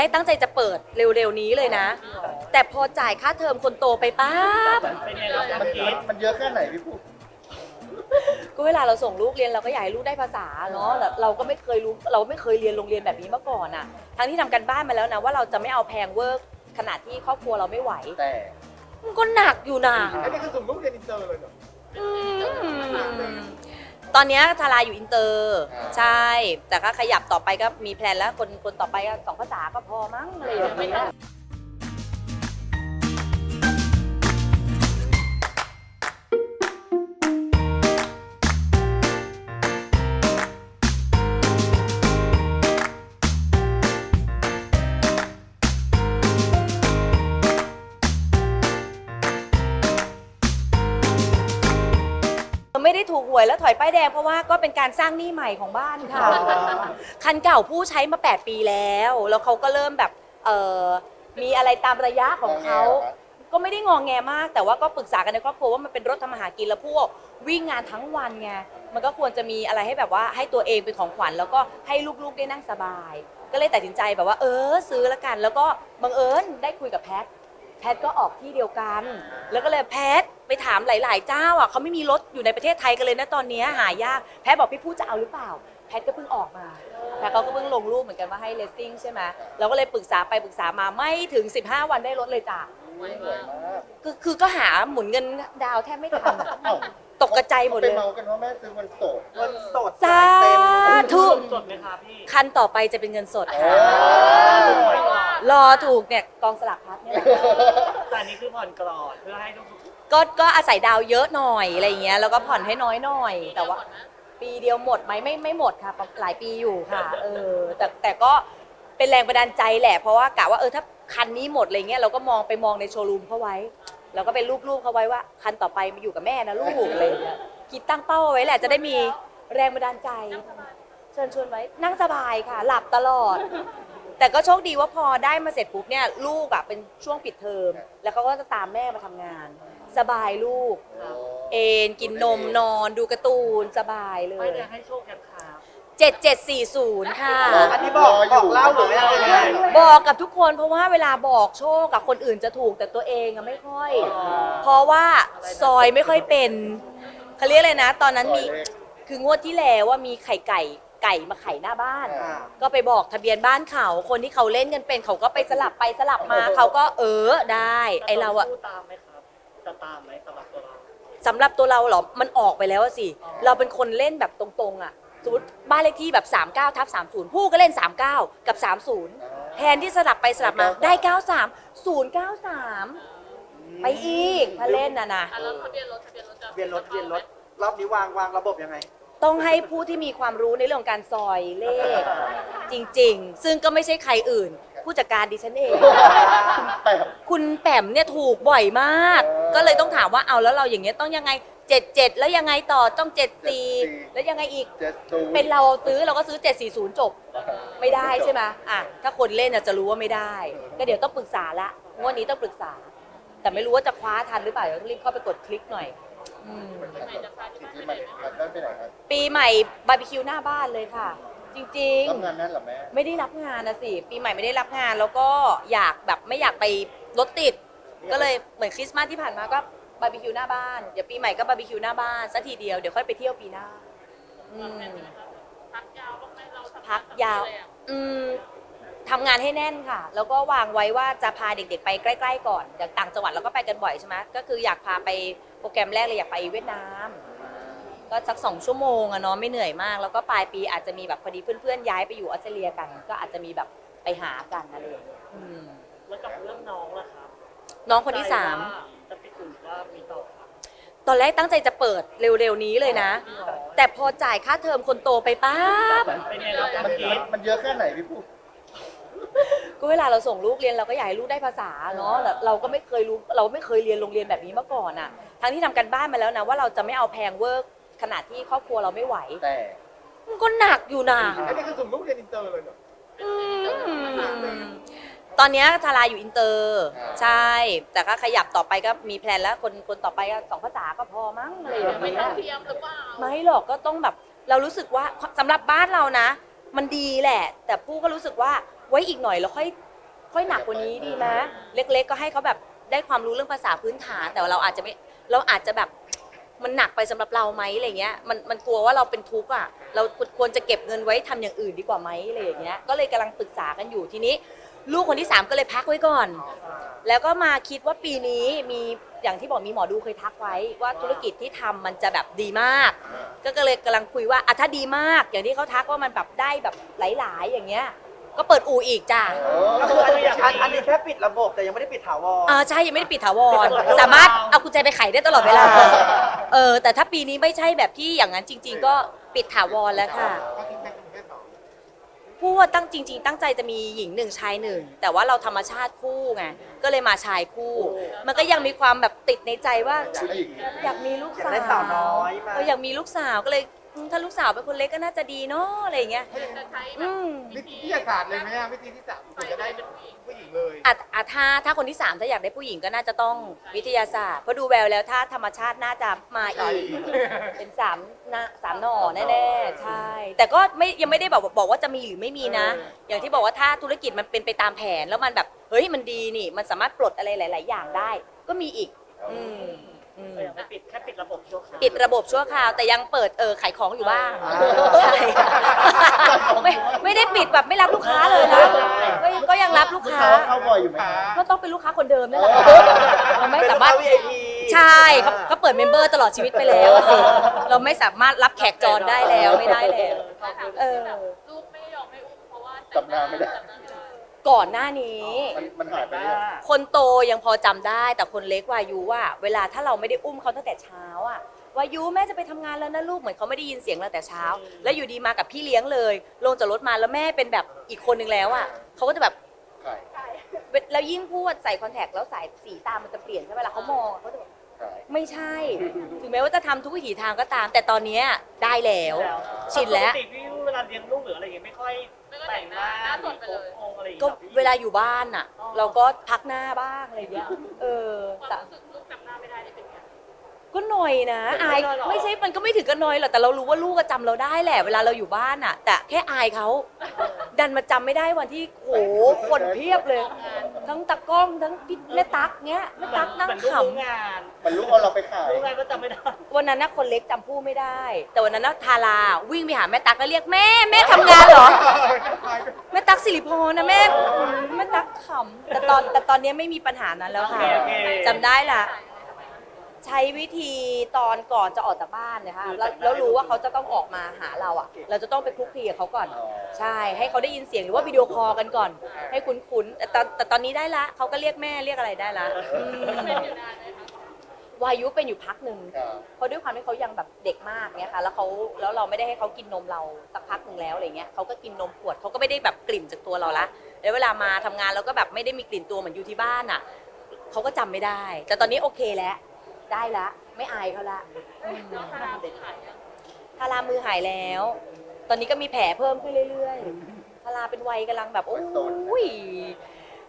รกตั้งใจจะเปิดเร็วๆนี้เลยนะ แต่พอจ่ายค่าเทอมคนโตไปปั๊บเป็นไงครับมันคิดมันเยอะแค่ไหนพี่ปุ๊ก็เวลาเราส่งลูกเรียนเราก็อยากให้ลูกได้ภาษาเนาะแต่เราก็ไม่เคยรู้เราไม่เคยเรียนโรงเรียนแบบนี้มาก่อนอะทั้งที่ทำกันบ้านมาแล้วนะว่าเราจะไม่เอาแพงเวอร์ขนาดที่ครอบครัวเราไม่ไหวแต่มันก็หนักอยู่นะอันนี้คือส่งลูกเรียนอินเตอร์เลยเหรออืม ตอนเนี้ยทาราอยู่อินเตอร์อ่า ใช่ แต่ก็ขยับต่อไปก็มีแพลนแล้วคนคนต่อไปก็สองภาษาก็พอมั้งอะไรอย่างเงี้ย หวยแล้วถอยป้ายแดงเพราะว่าก็เป็นการสร้างหนี้ใหม่ของบ้านค่ะ คันเก่าผู้ใช้มา 8 ปีแล้ว แล้วเขาก็เริ่มแบบเออมีอะไรตามระยะของเขา ก็ไม่ได้งองแงมาก แต่ว่าก็ปรึกษากันในครอบครัวว่ามันเป็นรถทำมาหากินแล้วพวกวิ่งงานทั้งวันไง มันก็ควรจะมีอะไรให้แบบว่าให้ตัวเองเป็นของขวัญแล้วก็ให้ลูกๆได้นั่งสบาย ก็เลยตัดสินใจแบบว่า เออ ซื้อละกัน แล้วก็บังเอิญได้คุยกับแพท แพทก็ออกที่เดียวกัน แล้วก็เลยแพท ไปถามหลาย ๆ เจ้าอะเขาไม่มีรถอยู่ในประเทศไทยกันเลยนะตอนเนี้ยหายากแพทบอกพี่พูดจะเอาหรือเปล่า แพทก็เพิ่งออกมาแพทเขาก็เพิ่งลงรูปเหมือนกันว่าให้เลสซิ่งใช่ไหมเราก็เลยปรึกษาไปปรึกษามาไม่ถึง 15 วันได้รถเลยจ้ะไม่สวยมากคือคือก็หาหมุนเงินดาวแทบไม่ทันอะเอ้าตกกระจายหมดไปเลยเมากันว่าแม่ซื้อวันโสดเงินสดสาธุสดไหมครับพี่คันต่อไปจะเป็นเงินสดเอค่ะอรอถูกเนี่ยกองสลากพัดเนี่ยแหละ แต่อันนี้คือผ่อนกรอดเพื่อให้ทุก ก็ก็อาศัยดาวเยอะหน่อยอะไรอย่างเงี้ยแล้วก็ผ่อนให้น้อยหน่อย แต่ว่า ปีเดียวหมดไหมไม่ไม่หมดค่ะหลายปีอยู่ค่ะเออแต่แต่ก็เป็นแรงบันดาลใจแหละ เพราะว่ากะว่าเออถ้าคันนี้หมดอะไรเงี้ยเราก็มองไปมองในโชว์รูมเขาไว้แล้วก็เป็นรูปๆเขาไว้ว่า คันต่อไปมาอยู่กับแม่นะลูกอะไรอย่างเงี้ยคิดตั้งเป้าเอาไว้แหละจะได้มีแรงบันดาลใจ เชิญชวนไว้นั่งสบายค่ะ หลับตลอด แต่ก็โชคดีว่าพอได้มาเสร็จปุ๊บเนี่ยลูกอะเป็นช่วงปิดเทอม แล้วเขาก็จะตามแม่มาทำงาน สบายลูก เอนกินนมนอนดูการ์ตูนสบายเลไม่ย ได้ให้โชคกันครับ7740 ค่ะ อันนี้บอกบอกเล่าหรือไม่บอกกับทุกคนเพราะว่าเวลาบอกโชคกับคนอื่นจะถูกแต่ตัวเองอะไม่ค่อย เพราะว่าซอยไม่ค่อยเป็นเขาเรียกเลยนะ ตอนนั้นมีคืองวดที่แล้วว่ามีไข่ไก่ไก่มาไข่หน้าบ้าน ก็ไปบอกทะเบียนบ้านเขา คนที่เขาเล่นกันเป็นเขาก็ไปสลับไปสลับมาเขาก็เออได้ ไอเราอะพูดตามไหมครับ จะตามไหมสำหรับตัวเรา สำหรับตัวเราเหรอ มันออกไปแล้วอะสิ อ๋อ เราเป็นคนเล่นแบบตรงๆอะสมมติบ้านเลขที่แบบ 39ทับ30 ผู้ก็เล่น 39 กับ 30 แทนที่สลับไปสลับมาได้ 93 093 ไปอีกถ้าเล่นน่ะนะ อะแล้วทะเบียนรถทะเบียนรถจะเวียนรถเวียนรถรอบนี้วางวางระบบยังไง ต้องให้ผู้ที่มีความรู้ในเรื่องของการซอยเลข จริงๆ ซึ่งก็ไม่ใช่ใครอื่น ผู้จัดการดิฉันเองแต่คุณแปมเนี่ยถูกบ่อยมาก เออ ก็เลยต้องถามว่าเอาแล้วเราอย่างเงี้ยต้องยังไง77แล้วยังไงต่อต้อง74 แล้วยังไงอีก เจ็ดศูนย์เป็นเราซื้อเราก็ซื้อ 740 จบ ไม่ได้ใช่ไหมอะถ้าคนเล่นน่ะจะรู้ว่าไม่ได้ ก็เดี๋ยวต้องปรึกษาละงวดนี้ต้องปรึกษา แต่ไม่รู้ว่าจะคว้าทันหรือเปล่าเดี๋ยวรีบเข้าไปกดคลิกหน่อยอืมที่ที่มันได้ไปไหนครับปีใหม่บาร์บีคิวหน้าบ้านเลยค่ะ จริง รับงานนั้นเหรอแม่ๆไม่ได้รับงานนะสิ ปีใหม่ไม่ได้รับงานแล้วก็อยากแบบไม่อยากไปรถติด ก็เลยเหมือนคริสต์มาสที่ผ่านมาก็บาร์บีคิวหน้าบ้าน เดี๋ยวปีใหม่ก็บาร์บีคิวหน้าบ้านสักทีเดียว เดี๋ยวค่อยไปเที่ยวปีหน้าอืมพักยาวบ้างไหมเราทำงนพักยาว เลยอะอืมทำงานให้แน่นค่ะ แล้วก็วางไว้ว่าจะพาเด็กๆ ไปใกล้ ๆ ก่อนอย่างต่างจังหวัดเราก็ไปกันบ่อยใช่ไหมก็คืออยากพาไปโปรแกรมแรกเลยอยากไปเวียดนาม ก็สักสองชั่วโมงอะเนาะไม่เหนื่อยมาก แล้วก็ปลายปีอาจจะมีแบบพอดีเพื่อนๆย้ายไปอยู่ออสเตรเลียกัน ก็อาจจะมีแบบไปหากันอะไรอย่างเงี้ยอืม แล้วกับเรื่องน้องล่ะครับ น้องคนที่สามใจว่าจะพิสูจน์ว่ามีต่อครับตอนแรกตั้งใจจะเปิดเร็วๆนี้เลยนะ แต่พอจ่ายค่าเทอมคนโตไปปั๊บเป็นไงครับมันคิดมันเยอะแค่ไหนพี่ปุ๊ก็เวลาเราส่งลูกเรียนเราก็อยากให้ลูกได้ภาษาเนาะแต่เราก็ไม่เคยรู้เราไม่เคยเรียนโรงเรียนแบบนี้มาก่อนอะทั้งที่ทำกันบ้านมาแล้วนะว่าเราจะไม่เอาแพงเวอร์ขนาดที่ครอบครัวเราไม่ไหวแต่มันก็หนักอยู่นะ อันนี้คือส่งลูกเรียนอินเตอร์เลยเหรออืม ตอนเนี้ยทาราอยู่อินเตอร์อ่า ใช่ แต่ก็ขยับต่อไปก็มีแพลนแล้วคนคนต่อไปก็สองภาษาก็พอมั้งอะไรอย่างไม่เงี้ต้อย งเทียมหรือเปล่าไม่หรอกก็ต้องแบบเรารู้สึกว่าสำหรับบ้านเรานะ มันดีแหละ แต่ผู้ก็รู้สึกว่าไว้อีกหน่อยเราค่อยค่อยหนักกว่านี้ดีไหมเล็ก ๆ ก็ให้เขาแบบได้ความรู้เรื่องภาษาพื้นฐาน แต่ว่าเราอาจจะไม่เราอาจจะแบบมันหนักไปสำหรับเราไหมอะไรเงี้ยมันมันกลัวว่าเราเป็นทุกข์อะเราควรจะเก็บเงินไว้ทำอย่างอื่นดีกว่าไหมอะไรอย่างเงี้ยก็เลยกำลังปรึกษากันอยู่ทีนี้ ลูกคนที่สามก็เลยพักไว้ก่อน แล้วก็มาคิดว่าปีนี้มีอย่างที่บอกมีหมอดูเคยทักไว้ ว่าธุรกิจที่ทำมันจะแบบดีมากก็เลยกำลังคุยว่าอะถ้าดีมาก อย่างที่เขาทักว่ามันแบบได้แบบหลาย ๆ อย่างเงี้ย ก็เปิดอู่อีกจ้ะก็คืออันนี้อันอันนี้แค่ปิดระบบแต่ยังไม่ได้ปิดถาวร อ่าใช่ยังไม่ได้ปิดถาวรสามารถเอากุญแจไปไขได้ตลอดเวลา เออแต่ถ้าปีนี้ไม่ใช่แบบที่อย่างนั้นจริง ๆ ก็ปิดถาวรแล้วค่ะ ก็ทิ้งแม่คุณแม่ต่อ พูดว่าตั้งจริง ๆ ตั้งใจจะมีหญิงหนึ่งชายหนึ่งแต่ว่าเราธรรมชาติคู่ไงก็เลยมาชายคู่ มันก็ยังมีความแบบติดในใจว่าผู้หญิงอยากมีลูกอยากสาวได้สาวน้อยมาเอออยากมีลูกสาวก็เลย อืมถ้าลูกสาวเป็นคนเล็กก็น่าจะดีเนาะอะไรอย่างเงี้ย จะใช้แบอืบม วิธีศาสตร์เลยไหมอะวิธีที่สามถึงจะได้เป็นผู้หญิงเลย อะอะถ้าถ้าคนที่สามถ้าอยากได้ผู้หญิงก็น่าจะต้องวิทยาศาสตร์เพราะดูแววแล้วถ้าธรรมชาติน่าจะมาอีกเป็นสามหนะสามหน่อแน่ๆใช่ แต่ก็ไม่ยังไม่ได้บอกบอกว่าจะมีหรือไม่มีนะอย่างที่บอกว่าถ้าธุรกิจมันเป็นไปตามแผนแล้วมันแบบ เฮ้ยมันดีนี่ มันสามารถปลดอะไรหลาย ๆ อย่างได้ ก็มีอีก อืม อืมก็ยังไม่ปิดแค่ปิดระบบชั่วคราวปิดระบบชั่วคราวแต่ยังเปิดเออขายของอยู่บ้างอ่าใช่ไม่ไม่ได้ปิดแบบไม่รับลูกค้าเลยนะก็ก็ยังรับลูกค้า เข้าบ่อยอยู่ไหมคะก็ต้องเป็นลูกค้าคนเดิมนั่นแหละเราไม่เป็นสามารถลูกค้ VIP ใช่เขาเขาเปิดเมมเบอร์ตลอดชีวิตไปแล้วอะสิเราไม่สามารถรับแขกจรได้แล้วไม่ได้แล้วมาถามเออที่แบบลูกไม่ยอมไม่อุ้มเพราะว่าจำหน้าไม่ได้ ก่อนหน้านี้ มันมันหายไปเนี่ยคนโตยังพอจำได้แต่คนเล็กวายุว่า เวลาถ้าเราไม่ได้อุ้มเขาตั้งแต่เช้าอะวายุแม่จะไปทำงานแล้วนะลูกเหมือนเขาไม่ได้ยินเสียงเราแต่เช้า แล้วอยู่ดีมากับพี่เลี้ยงเลย ลงจากรถมาแล้วแม่เป็นแบบอีกคนนึงแล้วอะเขาก็จะแบบขายแล้วยิ่งพูดใส่คอนแทคแล้วสายสีตามันจะเปลี่ยนใช่ไหมล่ะเขามองอะเขาจะแบบขายไม่ใช่ ถึงแม้ว่าจะทำทุกวิถีทางก็ตาม แต่ตอนเนี้ยได้แล้ว ชินแล้ว ปกติพี่ เวลาเลี้ยงลูกหรืออะไรอย่างเงี้ยไม่ค่อยไม่ก็แต่แต่งงหหน้าน้าหน้าสดไปเลยโค้งอะไรอย่างก็เงี้ยพี่ เวลาอยู่บ้านน่ะเราก็พักหน้าบ้างอะไรอย่างเงี้ยเออความแต่รู้สึกลูกจำหน้าไม่ได้นี่เป็นไงก็หน่อยนะอายไม่ใช่มันก็ไม่ถึงกับหน่อยหรอกแต่เรารู้ว่าลูกก็จำเราได้แหละ เวลาเราอยู่บ้านน่ะ แต่แค่อายเขาดันมาจำไม่ได้วันที่โหคนเพียบเลย ทั้งตากล้องทั้งพี่แม่ตั๊กเงี้ยแม่ตั๊กนั่งเหมือนลูกขรู้งานมันรู้ว่าเราไปขาย รู้งานก็จำไม่ได้ำวันนั้นนะคนเล็กจำผู้ไม่ได้ แต่วันนั้นนะทาราวิ่งไปหาแม่ตั๊กแล้วเรียกแม่แม่ทำงานเหรอ แม่ตั๊กสิริพรนะแม่แม่ตั๊กขำแต่ตอนแต่ตอนนี้ไม่มีปัญหานั้นแล้วค่ะโอเคโอเค จำได้ละ ใช้วิธีตอนก่อนจะออกจากบ้านนะคะแล้วแล้วรู้ว่าเขาจะต้องออกมาหาเราอะ เราจะต้องไปคลุกคลีกับเขาก่อนอ๋อใช่ ให้เขาได้ยินเสียงหรือว่าวิดีโอคอลกันก่อน ให้คุ้นๆแต่ตอนแต่ตอนนี้ได้ละเขาก็เรียกแม่เรียกอะไรได้ละอืมเป็นอยู่นานไหมคะวายุเป็นอยู่พักหนึ่งครับเพราะด้วยความที่เขายังแบบเด็กมากเนี้ยค่ะแล้วเขาแล้วเราไม่ได้ให้เขากินนมเราสักพักหนึ่งแล้วอะไรเงี้ยเขาก็กินนมขวดเขาก็ไม่ได้แบบกลิ่นจากตัวเราละแล้วเวลามาทำงานเราก็แบบไม่ได้มีกลิ่นตัวเหมือนอยู่ที่บ้านอะเขาก็จำไม่ได้ แต่ตอนนี้โอเคแล้ว ได้ละ ไม่อายเขาละอืมน้องทาราเป็นขายยังทารามือหายแล้ว ตอนนี้ก็มีแผลเพิ่มขึ้นเรื่อยๆทาราเป็นวัยกำลังแบบโอ้ย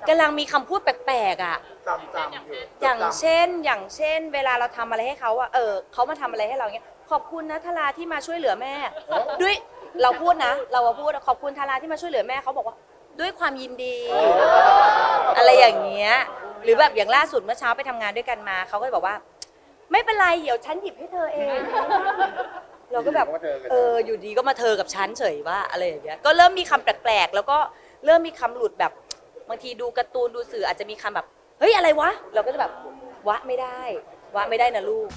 กำลังมีคำพูดแปลกๆอะ จำจำอยู่อย่างจำเช่น อย่างเช่น เวลาเราทำอะไรให้เขาอะเออเขามาทำอะไรให้เราเงี้ย ขอบคุณนะทาราที่มาช่วยเหลือแม่ ด้วย เราพูดนะ เราอะพูดขอบคุณทาราที่มาช่วยเหลือแม่เขาบอกว่า ด้วยความยินดี อะไรอย่างเงี้ย หรือแบบอย่างล่าสุดเมื่อเช้าไปทำงานด้วยกันมาเขาก็จะบอกว่า ไม่เป็นไรเดี๋ยวฉันหยิบให้เธอเอง เราก็แบบอยู่ๆก็มาเจอกันเอออยู่ดีก็มาเธอกับฉันเฉยว่าอะไรอย่างเงี้ยก็เริ่มมีคำแปลกๆ แล้วก็เริ่มมีคำหลุดแบบบางทีดูการ์ตูนดูสื่ออาจจะมีคำแบบ เฮ้ยอะไรวะ เราก็จะแบบวะไม่ได้ วะไม่ได้นะลูก